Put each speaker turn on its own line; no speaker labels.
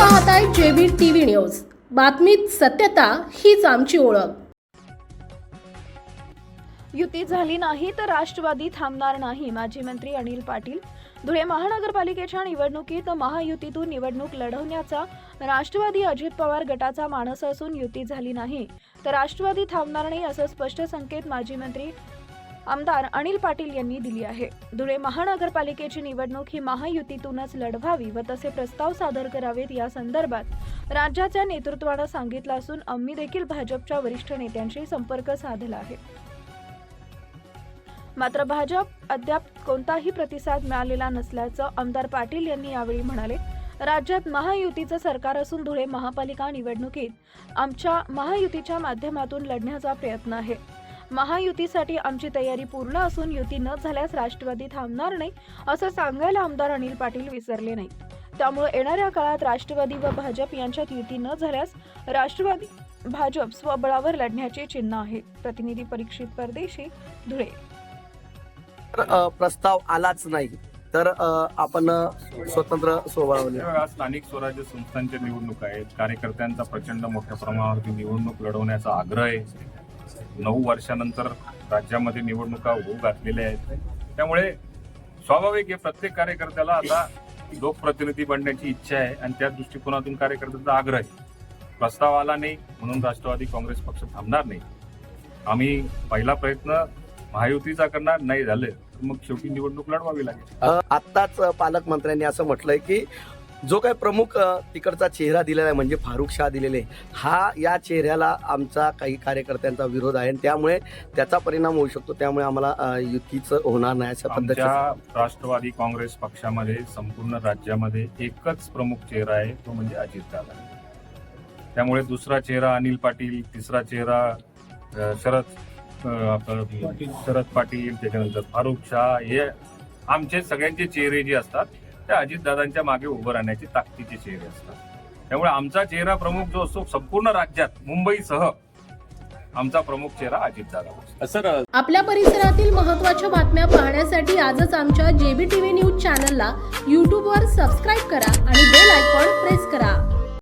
पाहताय JB TV news. बातमीत सत्यता हीच आमची ओळख.
युती झाली नाही तर राष्ट्रवादी थांबणार नाही माजी मंत्री अनिल पाटील. धुळे महानगरपालिकेच्या निवडणुकीत महायुतीतून निवडणूक लढवण्याचा राष्ट्रवादी अजित पवार गटाचा मानस असून युती झाली नाही. तर राष्ट्रवादी थांबणार नाही असं स्पष्ट संकेत माजी मंत्री आमदार अनिल पाटील यांनी दिली आहे. धुळे महानगरपालिकेची निवडणूक ही महायुतीतूनच लढवावी व तसे प्रस्ताव सादर करावेत या संदर्भात राज्याच्या नेतृत्वानं सांगितलं असून आम्ही देखील भाजपच्या वरिष्ठ नेत्यांशी संपर्क साधला आहे. मात्र भाजप अद्याप कोणताही प्रतिसाद मिळालेला नसल्याचं आमदार पाटील यांनी यावेळी म्हणाले राज्यात महायुतीचं सरकार असून धुळे महापालिका निवडणुकीत आमच्या महायुतीच्या माध्यमातून लढण्याचा प्रयत्न आहे. महायुतीसाठी आमची तयारी पूर्ण असून युती न झाल्यास राष्ट्रवादी थांबणार नाही असं सांगायला आमदार अनिल पाटील विसरले नाही त्यामुळे येणाऱ्या काळात राष्ट्रवादी व भाजप यांच्यात युती न झाल्यास राष्ट्रवादी भाजप स्वबळावर लढण्याचे चिन्ह आहे. प्रतिनिधी परीक्षित परदेशी धुळे.
प्रस्ताव आलाच नाही. तर आपण स्वतंत्र
तेव्हा स्थानिक स्वराज्य संस्थांच्या निवडणूक आहेत. कार्यकर्त्यांचा प्रचंड मोठ्या प्रमाणावरती निवडणूक लढवण्याचा आग्रह आहे. नऊ वर्षानंतर राज्यामध्ये निवडणुका होऊ घातलेल्या आहेत. त्यामुळे स्वाभाविक आहे प्रत्येक कार्यकर्त्याला आता लोकप्रतिनिधी बनण्याची इच्छा आहे आणि त्या दृष्टिकोनातून कार्यकर्त्यांचा आग्रह आहे. प्रस्ताव आला नाही म्हणून राष्ट्रवादी काँग्रेस पक्ष थांबणार नाही. आम्ही पहिला प्रयत्न महायुतीचा करणार नाही झाले तर मग शेवटी निवडणूक लढवावी लागेल.
आत्ताच पालकमंत्र्यांनी असं म्हटलंय की जो काही प्रमुख तिकडचा चेहरा दिलेला आहे म्हणजे फारुख शाह दिलेले हा या चेहऱ्याला आमचा काही कार्यकर्त्यांचा विरोध आहे. आणि त्यामुळे त्याचा परिणाम होऊ शकतो. त्यामुळे आम्हाला युतीचं होणार नाही अशा पद्धतीचं.
आमच्या राष्ट्रवादी काँग्रेस पक्षामध्ये संपूर्ण राज्यामध्ये एकच प्रमुख चेहरा आहे तो म्हणजे अजितदादा त्यामुळे दुसरा चेहरा अनिल पाटील तिसरा चेहरा शरद शरद पाटील त्याच्यानंतर फारुख शाह हे आमचे सगळ्यांचे चेहरे जे असतात ते अजितदादांच्या मागे उभं राहण्याचे ताकदीचे चेहरे असतात. त्यामुळे आमचा चेहरा प्रमुख जो असतो संपूर्ण राज्यात मुंबईसह आमचा प्रमुख चेहरा अजितदादा
सर
आपल्या परिसरातील महत्त्वाच्या बातम्या पाहण्यासाठी आजच आमच्या जेबी टीव्ही न्यूज चॅनलला यूट्यूबवर सबस्क्राईब करा आणि बेल आयकॉन प्रेस करा.